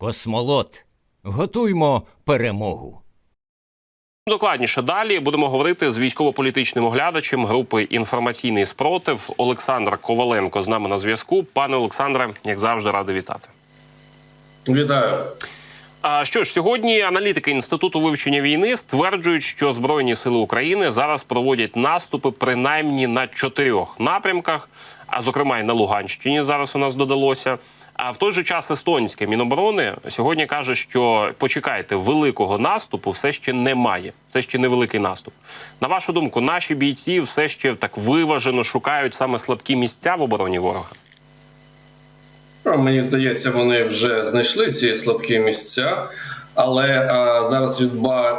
Космолот. Готуймо перемогу. Докладніше далі будемо говорити з військово-політичним оглядачем групи інформаційний спротив Олександр Коваленко з нами на зв'язку. Пане Олександре, як завжди, радий вітати. Вітаю. А що ж, сьогодні аналітики інституту вивчення війни стверджують, що збройні сили України зараз проводять наступи принаймні на чотирьох напрямках, а зокрема й на Луганщині зараз у нас додалося. А в той же час естонське міноборони сьогодні каже, що почекайте, великого наступу все ще немає. Це ще невеликий наступ. На вашу думку, наші бійці все ще так виважено шукають саме слабкі місця в обороні ворога. Ну, Мені здається, вони вже знайшли ці слабкі місця, але а, зараз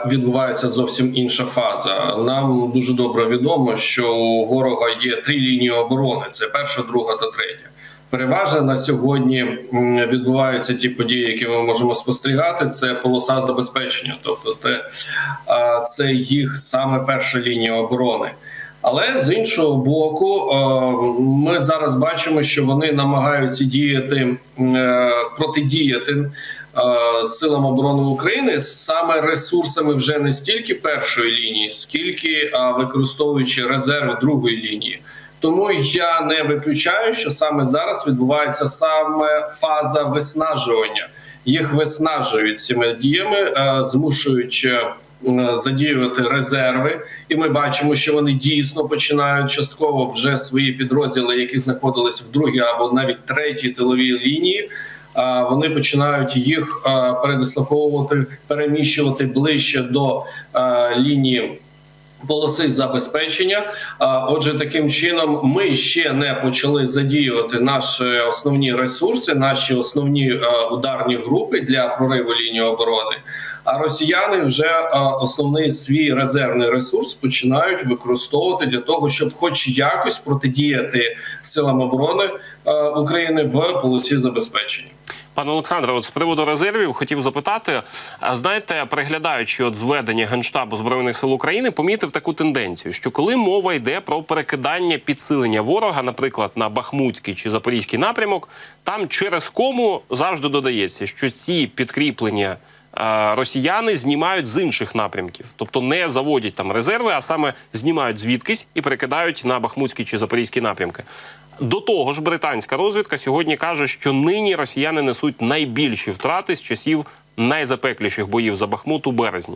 відбувається зовсім інша фаза. Нам дуже добре відомо, що у ворога є три лінії оборони: це перша, друга та третя. Переважно на сьогодні відбуваються ті події, які ми можемо спостерігати. Це полоса забезпечення, тобто а, це їх саме перша лінія оборони. Але з іншого боку, ми зараз бачимо, що вони намагаються діяти е, протидіяти силам оборони України саме ресурсами вже не стільки першої лінії, скільки використовуючи резерви другої лінії. Тому я не виключаю, що саме зараз відбувається саме фаза виснажування. Їх виснажують цими діями, е, змушують е, задіювати резерви, і ми бачимо, що вони дійсно починають частково вже свої підрозділи, які знаходились в другій або навіть третій тиловій лінії. а Вони починають їх е, передислоковувати, переміщувати ближче до е, лінії полоси забезпечення. Отже, таким чином ми ще не почали задіювати наші основні ресурси, наші основні е, ударні групи для прориву лінії оборони. А росіяни вже е, основний свій резервний ресурс починають використовувати для того, щоб, хоч якось, протидіяти силам оборони е, України в полосі забезпечення. Пане Олександре, от з приводу резервів хотів запитати. Знаєте, переглядаючи от зведення генштабу збройних сил України, помітив таку тенденцію, що коли мова йде про перекидання підсилення ворога, наприклад, на Бахмутський чи Запорізький напрямок, там через кому завжди додається, що ці підкріплення. е, Росіяни знімають з інших напрямків, тобто не заводять там резерви, а саме знімають звідкись і перекидають на Бахмутський чи Запорізький напрямки. До того ж, британська розвідка сьогодні каже, що нині росіяни несуть найбільші втрати з часів найзапекліших боїв за Бахмут у березні.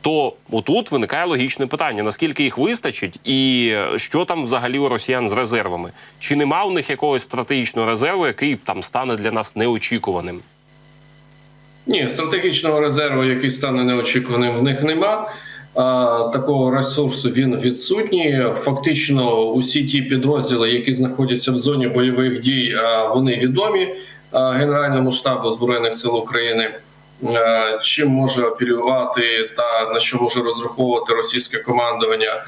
То отут виникає логічне питання: наскільки їх вистачить, і що там взагалі у росіян з резервами? Чи нема у них якогось стратегічного резерву, який там стане для нас неочікуваним? Ні, стратегічного резерву, який стане неочікуваним, в них нема. Такого ресурсу він відсутній. Фактично, усі ті підрозділи, які знаходяться в зоні бойових дій, вони відомі Генеральному штабу збройних сил України. Чим може апелювати та на що може розраховувати російське командування.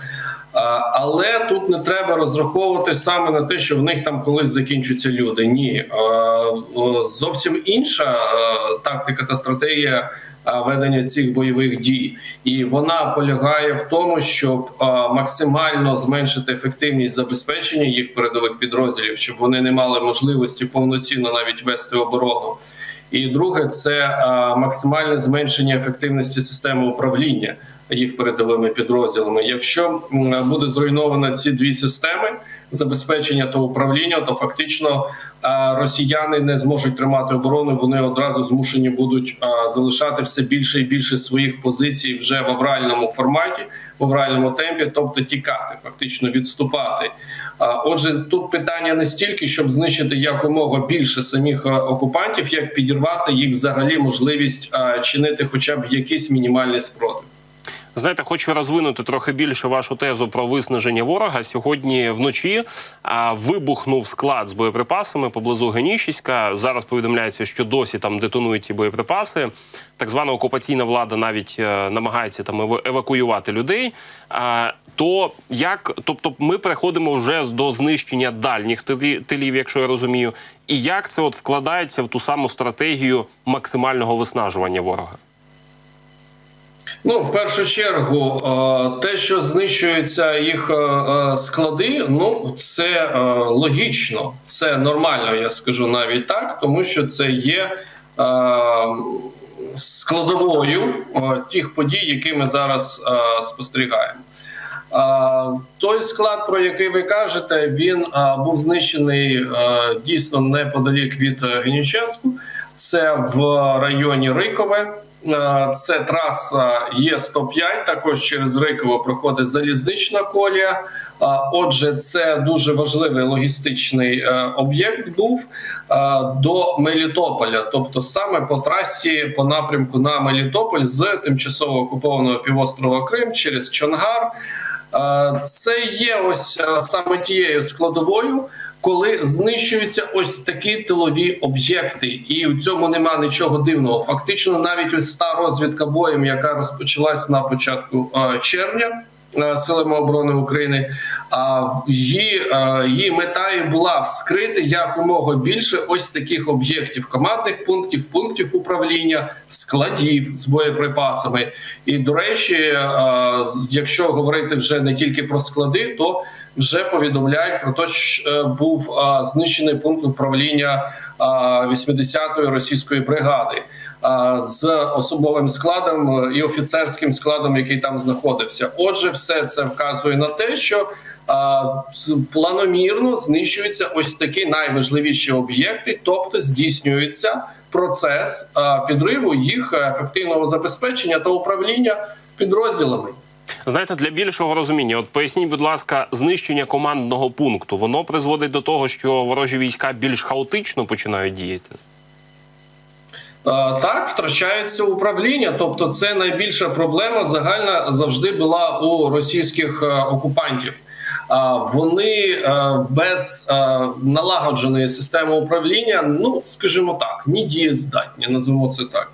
Але тут не треба розраховувати саме на те, що в них там колись закінчаться люди. Ні, зовсім інша тактика та стратегія ведення цих бойових дій, і вона полягає в тому, щоб максимально зменшити ефективність забезпечення їх передових підрозділів, щоб вони не мали можливості повноцінно навіть вести оборону. І друге, це максимальне зменшення ефективності системи управління їх передовими підрозділами. Якщо буде зруйновано ці дві системи забезпечення та управління, то фактично а, росіяни не зможуть тримати оборону. Вони одразу змушені будуть залишати все більше і більше своїх позицій вже в авральному форматі, в авральному темпі, тобто тікати, фактично відступати. Отже, тут питання не стільки, щоб знищити якомога більше самих окупантів, як підірвати їх взагалі можливість чинити, хоча б якийсь мінімальний спротив. Знаєте, хочу розвинути трохи більше вашу тезу про виснаження ворога. Сьогодні вночі а, вибухнув склад з боєприпасами поблизу Генічіська. Зараз повідомляється, що досі там детонують ці боєприпаси. Так звана окупаційна влада навіть е, намагається там ева- евакуювати людей. А, то як, тобто, ми переходимо вже до знищення дальніх тилі- тилів, якщо я розумію, і як це от вкладається в ту саму стратегію максимального виснажування ворога? Ну, в першу чергу, е, те, що знищуються їх е, е, склади, ну це логічно, це нормально, я скажу навіть так, тому що це є складовою тих подій, які ми зараз спостерігаємо. Той склад, про який ви кажете, він був знищений дійсно неподалік від Геніческу. Це в районі Рикове. Е, Це траса Є105, також через Риково проходить залізнична колія. Е, Отже, це дуже важливий логістичний е, об'єкт був е, до Мелітополя, тобто саме по трасі по напрямку на Мелітополь з тимчасово окупованого півострова Крим через Чонгар. Е, Це є ось е, саме тією складовою, коли знищуються ось такі тилові об'єкти, і в цьому нема нічого дивного. Фактично, навіть ось та розвідка боєм, яка розпочалась на початку е, червня. е, Силами оборони України, а її, е, її мета була вскрити якомога більше ось таких об'єктів, командних пунктів, пунктів управління, складів з боєприпасами. І до речі, е, якщо говорити вже не тільки про склади, то вже повідомляють про те, що е, був е, знищений пункт управління е, 80-ї російської бригади з особовим складом і офіцерським складом, який там знаходився. Отже, все це вказує на те, що планомірно знищуються ось такі найважливіші об'єкти, тобто здійснюється процес е, підриву їх ефективного забезпечення та управління підрозділами. Знаєте, для більшого розуміння, от поясніть, будь ласка, знищення командного пункту воно призводить до того, що ворожі війська більш хаотично починають діяти. Е, Так, втрачається управління, тобто це найбільша проблема загальна завжди була у російських е, окупантів. Вони е, без е, налагодженої системи управління, ну скажімо так, не дієздатні, назвемо це так.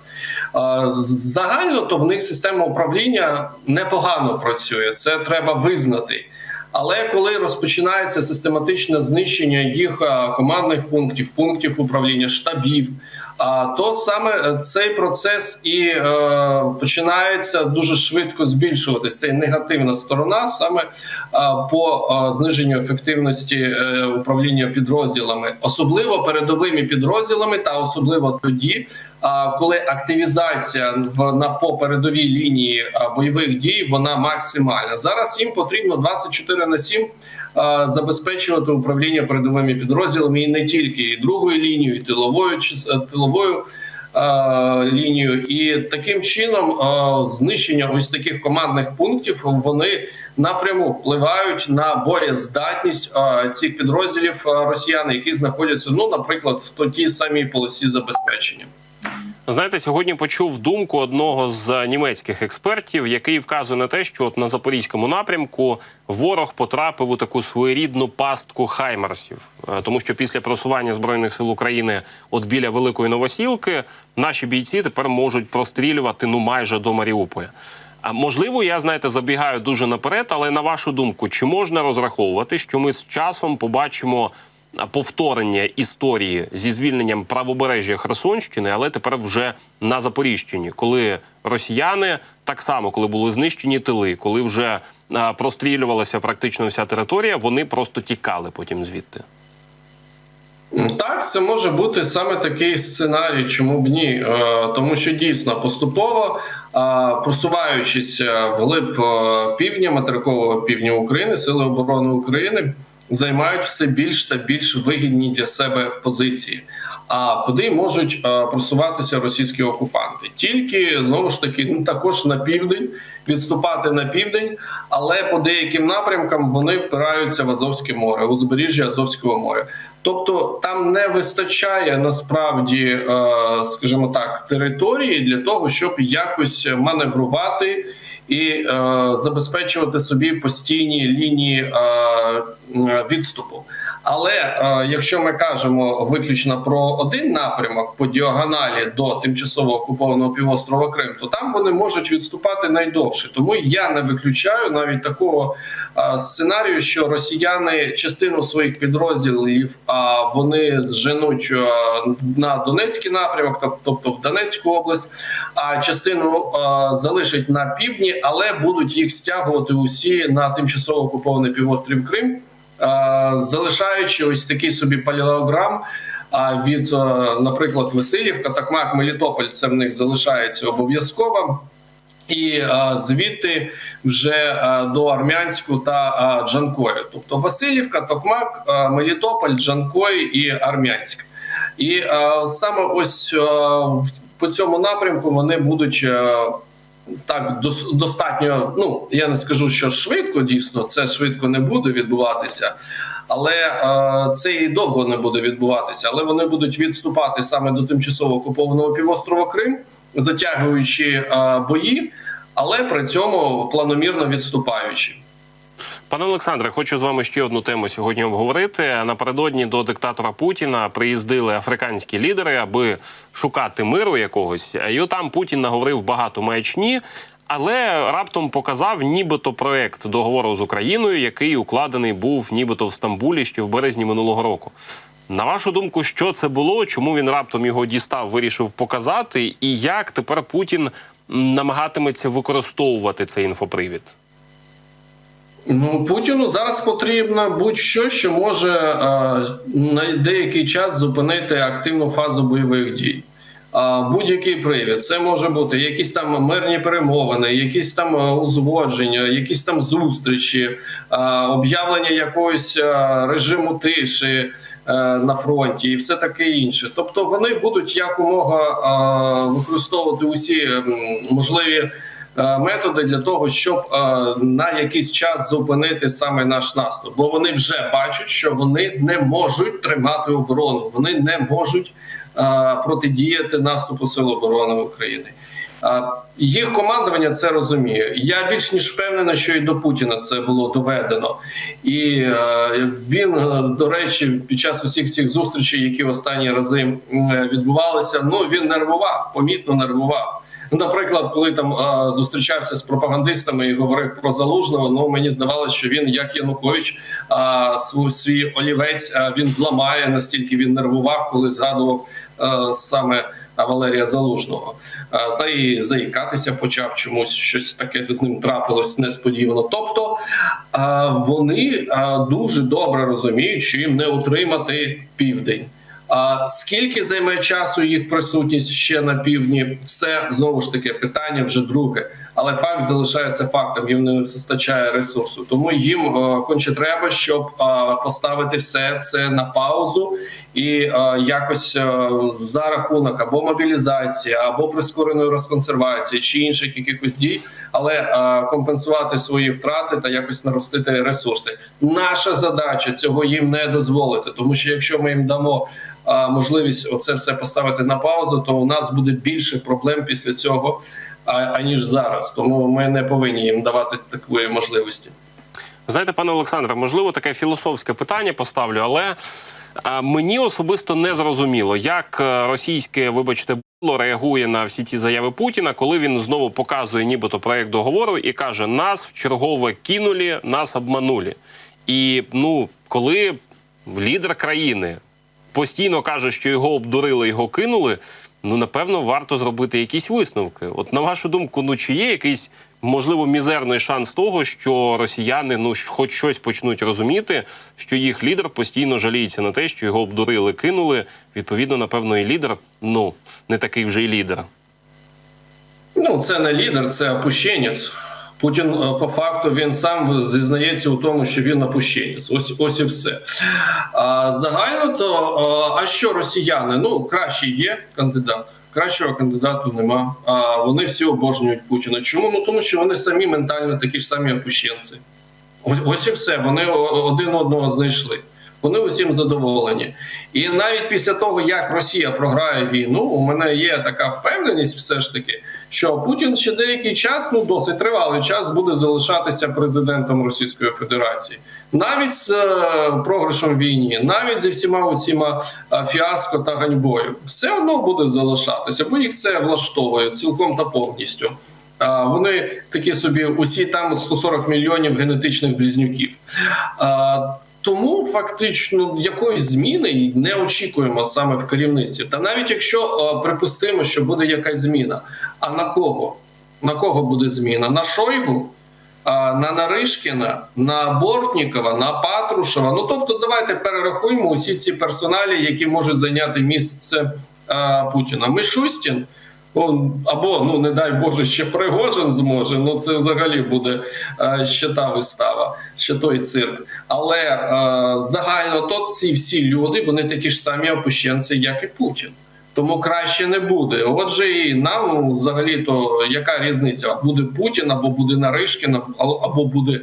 Загально то в них система управління непогано працює. Це треба визнати. Але коли розпочинається систематичне знищення їх е, командних пунктів, пунктів управління, штабів, то саме е, цей процес і е, починається дуже швидко збільшуватися. Це негативна сторона саме е, по е, зниженню ефективності е, управління підрозділами, особливо передовими підрозділами, та особливо тоді, а, коли активізація в на по передовій лінії а, бойових дій вона максимальна. Зараз їм потрібно 24 на 7 а, забезпечувати управління передовими підрозділами і не тільки і другою лінією, і тиловою е, тиловою. Лінію і таким чином знищення ось таких командних пунктів вони напряму впливають на боєздатність цих підрозділів росіян, які знаходяться, ну наприклад, в тій самій полосі забезпечення. Знаєте, сьогодні почув думку одного з німецьких експертів, який вказує на те, що от на запорізькому напрямку ворог потрапив у таку своєрідну пастку хаймерсів, Е, тому що після просування збройних сил України от біля великої новосілки наші бійці тепер можуть прострілювати ну майже до Маріуполя. А можливо, я знаєте, забігаю дуже наперед, але на вашу думку, чи можна розраховувати, що ми з часом побачимо повторення історії зі звільненням правобережжя Херсонщини, але тепер вже на Запоріжчині, коли росіяни так само, коли були знищені тили, коли вже прострілювалася практично вся територія, вони просто тікали потім звідти. Так, це може бути саме такий сценарій, чому б ні, Е, тому що дійсно поступово просуваючись е, вглиб е, півдня, материкового півдня України, сили оборони України займають все більш та більш вигідні для себе позиції. А куди можуть е, просуватися російські окупанти? Тільки знову ж таки, ну також на південь, відступати на південь, але по деяким напрямкам вони впираються в Азовське море, узбережжя Азовського моря. Тобто там не вистачає насправді, е, скажімо так, території для того, щоб якось маневрувати і е, забезпечувати собі постійні лінії е, відступу. Але е, якщо ми кажемо виключно про один напрямок по діагоналі до тимчасово окупованого півострова Крим, то там вони можуть відступати найдовше. Тому я не виключаю навіть такого е, сценарію, що росіяни частину своїх підрозділів а вони зженуть е, на Донецький напрямок, тоб- тобто в Донецьку область, а частину е, залишать на півдні, але будуть їх стягувати усі на тимчасово окупований півострів Крим. Е, залишаючи ось такий собі палеограм А від, е, наприклад, Васильівка, Токмак, Мелітополь, це в них залишається обов'язково. І е, звідти вже е, до Армянську та е, Джанкою. Тобто Васильівка, Токмак, е, Мелітополь, Джанкой і Армянськ. І е, саме ось е, по цьому напрямку вони будуть. е, так, дос- достатньо. Ну я не скажу, що швидко дійсно це швидко не буде відбуватися, але е, це і довго не буде відбуватися. Але вони будуть відступати саме до тимчасово окупованого півострова Крим, затягуючи е, бої, але при цьому планомірно відступаючи. Пане Олександре, хочу з вами ще одну тему сьогодні обговорити. Напередодні до диктатора Путіна приїздили африканські лідери, аби шукати миру якогось. І там Путін наговорив багато маячні, але раптом показав нібито проект договору з Україною, який укладений був нібито в Стамбулі ще в березні минулого року. На вашу думку, що це було? Чому він раптом його дістав, вирішив показати, і як тепер Путін намагатиметься використовувати цей інфопривід? Ну, Путіну зараз потрібно будь-що, що може е, на деякий час зупинити активну фазу бойових дій. А будь-який привід це може бути якісь там мирні перемовини, якісь там е, узгодження, якісь там зустрічі, е, об'явлення якогось режиму тиші е, на фронті і все таке інше. Тобто вони будуть якомога е, використовувати усі можливі методи для того, щоб е, на якийсь час зупинити саме наш наступ, бо вони вже бачать, що вони не можуть тримати оборону, вони не можуть е, протидіяти наступу Сил оборони України. Е, Їх командування це розуміє. Я більш ніж впевнений, що і до Путіна це було доведено, і е, він, е, до речі, під час усіх цих зустрічей, які в останні рази відбувалися, ну він нервував, помітно нервував. Ну, Наприклад, коли там зустрічався з пропагандистами і говорив про залужного, ну мені здавалося, що він, як Янукович, свій, олівець він зламає настільки він нервував, коли згадував саме Валерія Залужного. Та і заїкатися почав чомусь, щось таке з ним трапилось несподівано. Тобто вони дуже добре розуміють, що їм не утримати південь. А скільки займе часу їх присутність ще на півдні? Це знову ж таки питання вже друге. Але факт залишається фактом. Їм не вистачає ресурсу. Тому їм е, конче треба, щоб е, поставити все це на паузу і е, якось за рахунок або мобілізації, або прискореної розконсервації чи інших якихось дій, але компенсувати свої втрати та якось наростити ресурси. Наша задача цього їм не дозволити, тому що якщо ми їм дамо можливість оце все поставити на паузу, то у нас буде більше проблем після цього, аніж зараз. Тому ми не повинні їм давати такої можливості. Знаєте, пане Олександре, можливо, таке філософське питання поставлю, але мені особисто не зрозуміло, як е, російське, вибачте, було реагує на всі ці заяви Путіна, коли він знову показує нібито проект договору і каже: нас в чергове кинули, нас обманули. І ну, коли лідер країни постійно каже, що його обдурили, його кинули. Ну, напевно, варто зробити якісь висновки. От на вашу думку, ну чи є якийсь можливо мізерний шанс того, що росіяни ну хоч щось почнуть розуміти, що їх лідер постійно жаліється на те, що його обдурили, кинули. Відповідно, напевно, і лідер ну не такий вже й лідер. Ну, це не лідер, це опущенець. Путін е, по факту він сам зізнається у тому, що він опущенець. Ось ось і все. А загально то е, а що росіяни? Ну краще є кандидат. Кращого кандидату нема. А вони всі обожнюють Путіна. Чому? Ну тому що вони самі ментально такі ж самі опущенці. Ось ось і все. Вони один одного знайшли. Вони усім задоволені. І навіть після того, як Росія програє війну, у мене є така впевненість, все ж таки, що Путін ще деякий час, ну досить тривалий час, буде залишатися президентом Російської Федерації, навіть з е, програшем війні, навіть зі всіма усіма е, фіаско та ганьбою, все одно буде залишатися, бо їх це влаштовує цілком та повністю. А вони такі собі, усі там 140 мільйонів генетичних близнюків. А, тому фактично якоїсь зміни не очікуємо саме в керівництві. Та навіть якщо е, припустимо, що буде якась зміна, а на кого? На кого буде зміна? На Шойгу? на Наришкіна, на Бортнікова, на Патрушева. Ну тобто, давайте перерахуємо усі ці персоналі, які можуть зайняти місце а, Путіна. Мишустін. Або, ну не дай Боже, ще Пригожин зможе. Ну це взагалі буде е, ще та вистава, ще той цирк. Але е, загально то ці всі люди вони такі ж самі опущенці, як і Путін. Тому краще не буде. Отже, і нам ну, взагалі то яка різниця? Буде Путін або буде Наришкін, або буде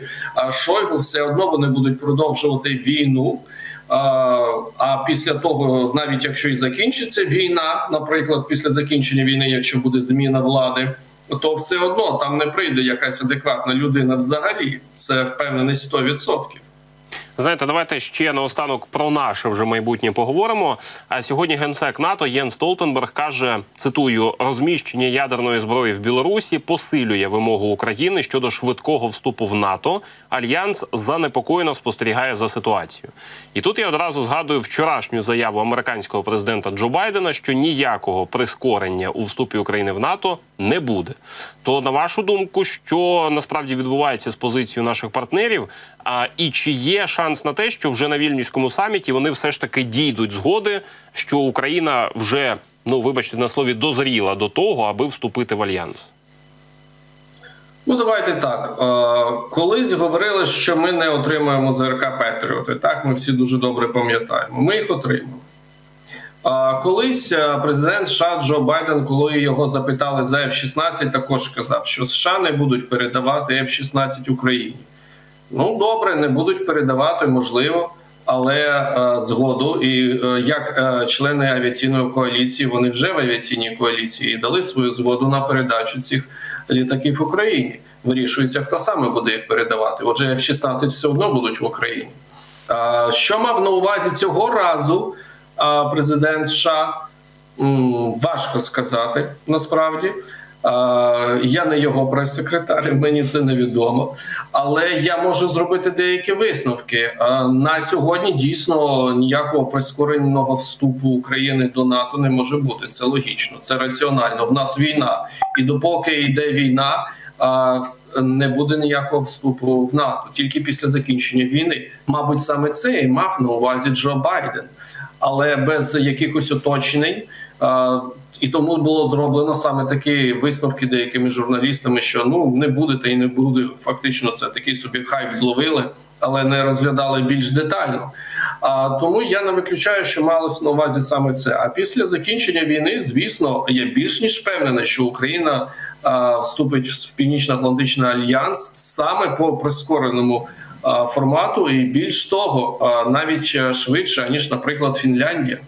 Шойгу, все одно вони будуть продовжувати війну. А, після того, навіть якщо і закінчиться війна, наприклад, після закінчення війни, якщо буде зміна влади, то все одно там не прийде якась адекватна людина взагалі. Це впевненість 100%. Знаєте, давайте ще наостанок про наше вже майбутнє поговоримо. А сьогодні генсек НАТО Єн Столтенберг каже: цитую: розміщення ядерної зброї в Білорусі посилює вимогу України щодо швидкого вступу в НАТО. Альянс занепокоєно спостерігає за ситуацією. І тут я одразу згадую вчорашню заяву американського президента Джо Байдена, що ніякого прискорення у вступі України в НАТО не буде. То на вашу думку, що насправді відбувається з позицією наших партнерів? А і чи є шанс на те, що вже на вільнюському саміті вони все ж таки дійдуть згоди, що Україна вже ну вибачте на слові дозріла до того, аби вступити в альянс? Ну, давайте так. Е, Колись говорили, що ми не отримуємо ЗРК Петріоти. Так, ми всі дуже добре пам'ятаємо. Ми їх отримали. Колись е, президент США Джо Байден, коли його запитали за F-16, також казав, що США не будуть передавати F-16 Україні. Ну, добре, не будуть передавати, можливо, але е, згоду. І е, як е, члени авіаційної коаліції, вони вже в авіаційній коаліції дали свою згоду на передачу цих літаків Україні. Вирішується, хто саме буде їх передавати. Отже, F-16 все одно будуть в Україні. Що мав на увазі цього разу президент США? Важко сказати насправді. Я не його прес-секретар, мені це невідомо. Але я можу зробити деякі висновки. На сьогодні дійсно ніякого прискореного вступу України до НАТО не може бути. Це логічно, це раціонально. В нас війна, і допоки йде війна, не буде ніякого вступу в НАТО. Тільки після закінчення війни. Мабуть, саме це і мав на увазі Джо Байден, але без якихось уточнень. І тому було зроблено саме такі висновки деякими журналістами, що ну не буде та й не буде. Фактично, це такий собі хайп зловили, але не розглядали більш детально. А тому я не виключаю, що малося на увазі саме це. А після закінчення війни, звісно, я більш ніж впевнений, що Україна а, вступить в Північно-Атлантичний альянс саме по прискореному формату, і більш того, навіть е, швидше ніж, наприклад, Фінляндія.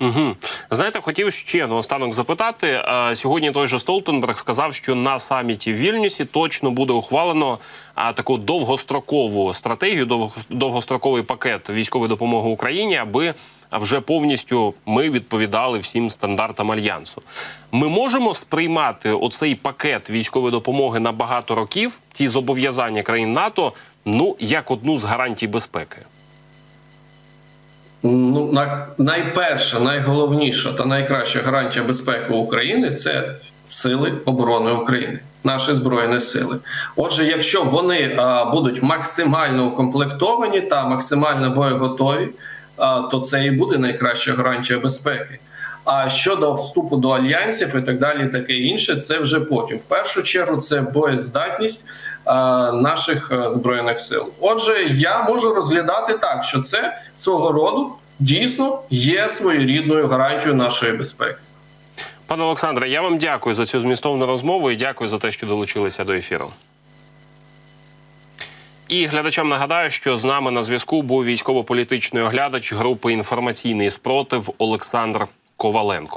Угу. Знаєте, хотів ще наостанок запитати. Сьогодні той же Столтенберг сказав, що на саміті в Вільнюсі точно буде ухвалено таку довгострокову стратегію, довг- довгостроковий пакет військової допомоги Україні, аби вже повністю ми відповідали всім стандартам альянсу. Ми можемо сприймати оцей пакет військової допомоги на багато років, ці зобов'язання країн НАТО, ну як одну з гарантій безпеки. Ну, найперша, найголовніша та найкраща гарантія безпеки України це сили оборони України, наші збройні сили. Отже, якщо вони а, будуть максимально укомплектовані та максимально боєготові, а, то це і буде найкраща гарантія безпеки. А щодо вступу до альянсів і так далі, таке інше, це вже потім. В першу чергу це боєздатність наших збройних сил. Отже, я можу розглядати так, що це свого роду дійсно є своєрідною гарантією нашої безпеки. Пане Олександре, я вам дякую за цю змістовну розмову і дякую за те, що долучилися до ефіру. І глядачам нагадаю, що з нами на зв'язку був військово-політичний оглядач групи інформаційний спротив Олександр Коваленко.